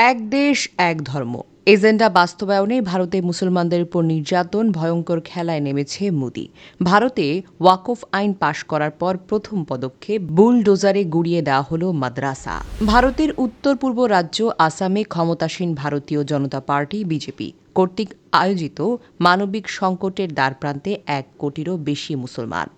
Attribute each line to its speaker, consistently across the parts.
Speaker 1: এক দেশ, এক ধর্ম। এজেন্ডা বাস্তবায়নে ভারতে মুসলমানদের উপর নির্যাতন ভয়ঙ্কর খেলায় নেমেছে মোদি। ভারতে ওয়াকফ আইন পাশ করার পর প্রথম পদক্ষেপ বুলডোজারে গুড়িয়ে দেওয়া হল মাদ্রাসা। ভারতের উত্তর পূর্ব রাজ্য আসামে ক্ষমতাসীন ভারতীয় জনতা পার্টি, বিজেপি। কর্তৃক আয়োজিত মানবিক সংকটের দ্বারপ্রান্তে এক কোটিরও বেশি মুসলমান।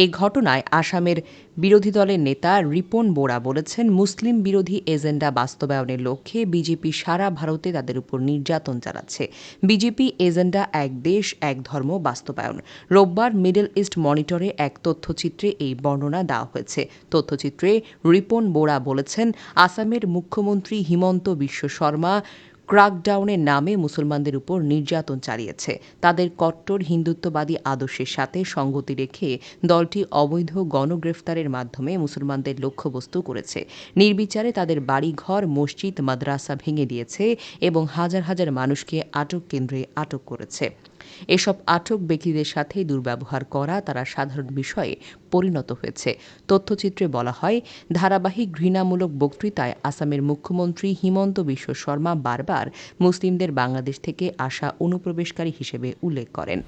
Speaker 1: এই ঘটনায় আসামের বিরোধী দলের নেতা রিপন বোরা বলেছেন, মুসলিম বিরোধী এজেন্ডা বাস্তবায়নের লক্ষ্যে বিজেপি সারা ভারতে তাদের উপর নির্যাতন চালাচ্ছে। বিজেপি এজেন্ডা এক দেশ, এক ধর্ম বাস্তবায়ন। রোববার মিডল ইস্ট মনিটরে এক তথ্যচিত্রে এই বর্ণনা দেওয়া হয়েছে। তথ্যচিত্রে রিপন বোরা বলেছেন, আসামের মুখ্যমন্ত্রী হিমন্ত বিশ্ব শর্মা ক্রাকডাউনের নামে মুসলমানদের উপর নির্যাতন চালিয়েছে। তাদের কট্টর হিন্দুত্ববাদী আদর্শের সাথে সঙ্গতি রেখে দলটি অবৈধ গণগ্রেফতারের মাধ্যমে মুসলমানদের লক্ষ্যবস্তু করেছে। নির্বিচারে তাদের বাড়িঘর, মসজিদ, মাদ্রাসা ভেঙে দিয়েছে এবং হাজার হাজার মানুষকে আটক কেন্দ্রে আটক করেছে। এসব আটক ব্যক্তিদের সাথে দুর্ব্যবহার করা তারা সাধারণ বিষয়ে পরিণত হয়েছে। তথ্যচিত্রে বলা হয়, ধারাবাহিক ঘৃণামূলক বক্তৃতায় আসামের মুখ্যমন্ত্রী হিমন্ত বিশ্ব শর্মা বারবার মুসলিমদের বাংলাদেশ থেকে আসা অনুপ্রবেশকারী হিসেবে উল্লেখ করেন।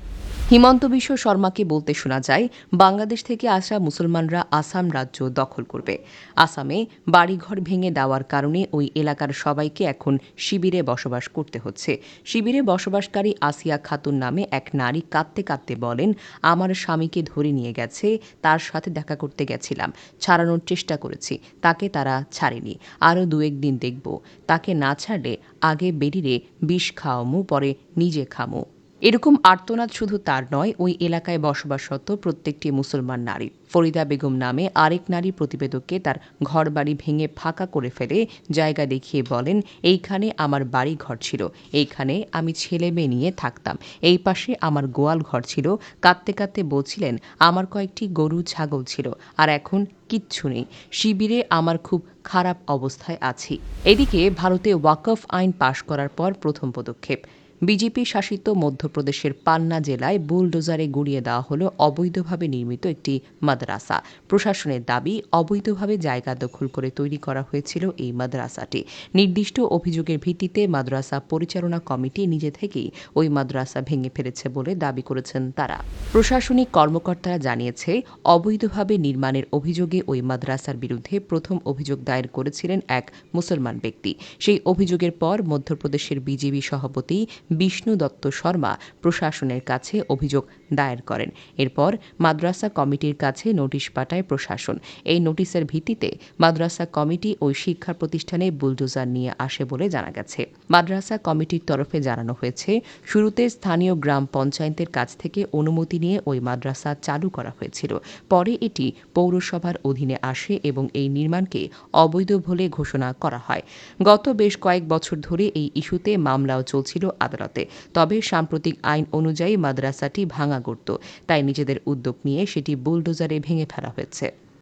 Speaker 1: হিমন্ত বিশ্ব শর্মাকে বলতে শোনা যায়, বাংলাদেশ থেকে আসা মুসলমানরা আসাম রাজ্য দখল করবে। আসামে বাড়িঘর ভেঙে দেওয়ার কারণে ওই এলাকার সবাইকে এখন শিবিরে বসবাস করতে হচ্ছে। শিবিরে বসবাসকারী আসিয়া খাতুন নামে এক নারী কাঁদতে কাঁদতে বলেন, আমার স্বামীকে ধরে নিয়ে গেছে, তার সাথে দেখা করতে গেছিলাম, ছাড়ানোর চেষ্টা করেছি, তাকে তারা ছাড়েনি, আরও দু একদিন দেখব। তাকে না ছাড়লে আগে বেরিয়ে বিষ খাওয়ামু, পরে নিজে খামু। এরকম আর্তনাদ শুধু তার নয়, ওই এলাকায় বসবাসরত প্রত্যেকটি মুসলমান নারী। ফরিদা বেগম নামে আরেক নারী প্রতিবেদককে তার ঘরবাড়ি ভেঙে ফাঁকা করে ফেলে জায়গা দেখিয়ে বলেন, এইখানে আমার বাড়ি ঘর ছিল। এইখানে আমি ছেলে মেয়ে নিয়ে থাকতাম। এই পাশে আমার গোয়াল ঘর ছিল। কাঁদতে কাঁদতে বলছিলেন, আমার কয়েকটি গরু ছাগল ছিল, আর এখন কিচ্ছু নেই। শিবিরে আমার খুব খারাপ অবস্থায় আছি। এদিকে ভারতে ওয়াকফ আইন পাশ করার পর প্রথম পদক্ষেপ। বিজেপি শাসিত মধ্যপ্রদেশের পান্না জেলায় বুলডোজারে গুড়িয়ে দেওয়া হল অবৈধভাবে নির্মিত একটি মাদ্রাসা। প্রশাসনের দাবি, অবৈধভাবে জায়গা দখল করে তৈরি করা হয়েছিল এই মাদ্রাসাটি। নির্দিষ্ট অভিযোগের ভিত্তিতে মাদ্রাসা পরিচালনা কমিটি নিজে থেকেই ওই মাদ্রাসা ভেঙে ফেলেছে বলে দাবি করেছেন তারা। প্রশাসনিক কর্মকর্তারা জানিয়েছে, অবৈধভাবে নির্মাণের অভিযোগে ওই মাদ্রাসার বিরুদ্ধে প্রথম অভিযোগ দায়ের করেছিলেন এক মুসলমান ব্যক্তি। সেই অভিযোগের পর মধ্যপ্রদেশের বিজেপি সভাপতি বিষ্ণু দত্ত শর্মা প্রশাসনের কাছে অভিযোগ দায়ের করেন। এরপর মাদ্রাসা কমিটির কাছে নোটিশ পাঠায় প্রশাসন। এই নোটিশের ভিত্তিতে মাদ্রাসা কমিটি ওই শিক্ষা প্রতিষ্ঠানে বুলডোজার নিয়ে আসে বলে জানা গেছে। মাদ্রাসা কমিটির তরফে জানানো হয়েছে, শুরুতে স্থানীয় গ্রাম পঞ্চায়েতের কাছ থেকে অনুমতি নিয়ে ওই মাদ্রাসা চালু করা হয়েছিল। পরে এটি পৌরসভার অধীনে আসে এবং এই নির্মাণকে অবৈধ বলে ঘোষণা করা হয়। গত বেশ কয়েক বছর ধরে এই ইস্যুতে মামলাও চলছিল আদালতে। তবে সাম্প্রতিক আইন অনুযায়ী মাদ্রাসাটি ভাঙা গড়ত তাই নিজেদের উদ্যোগ নিয়ে সেটি বুলডোজারে ভেঙে ফেলা হয়েছে।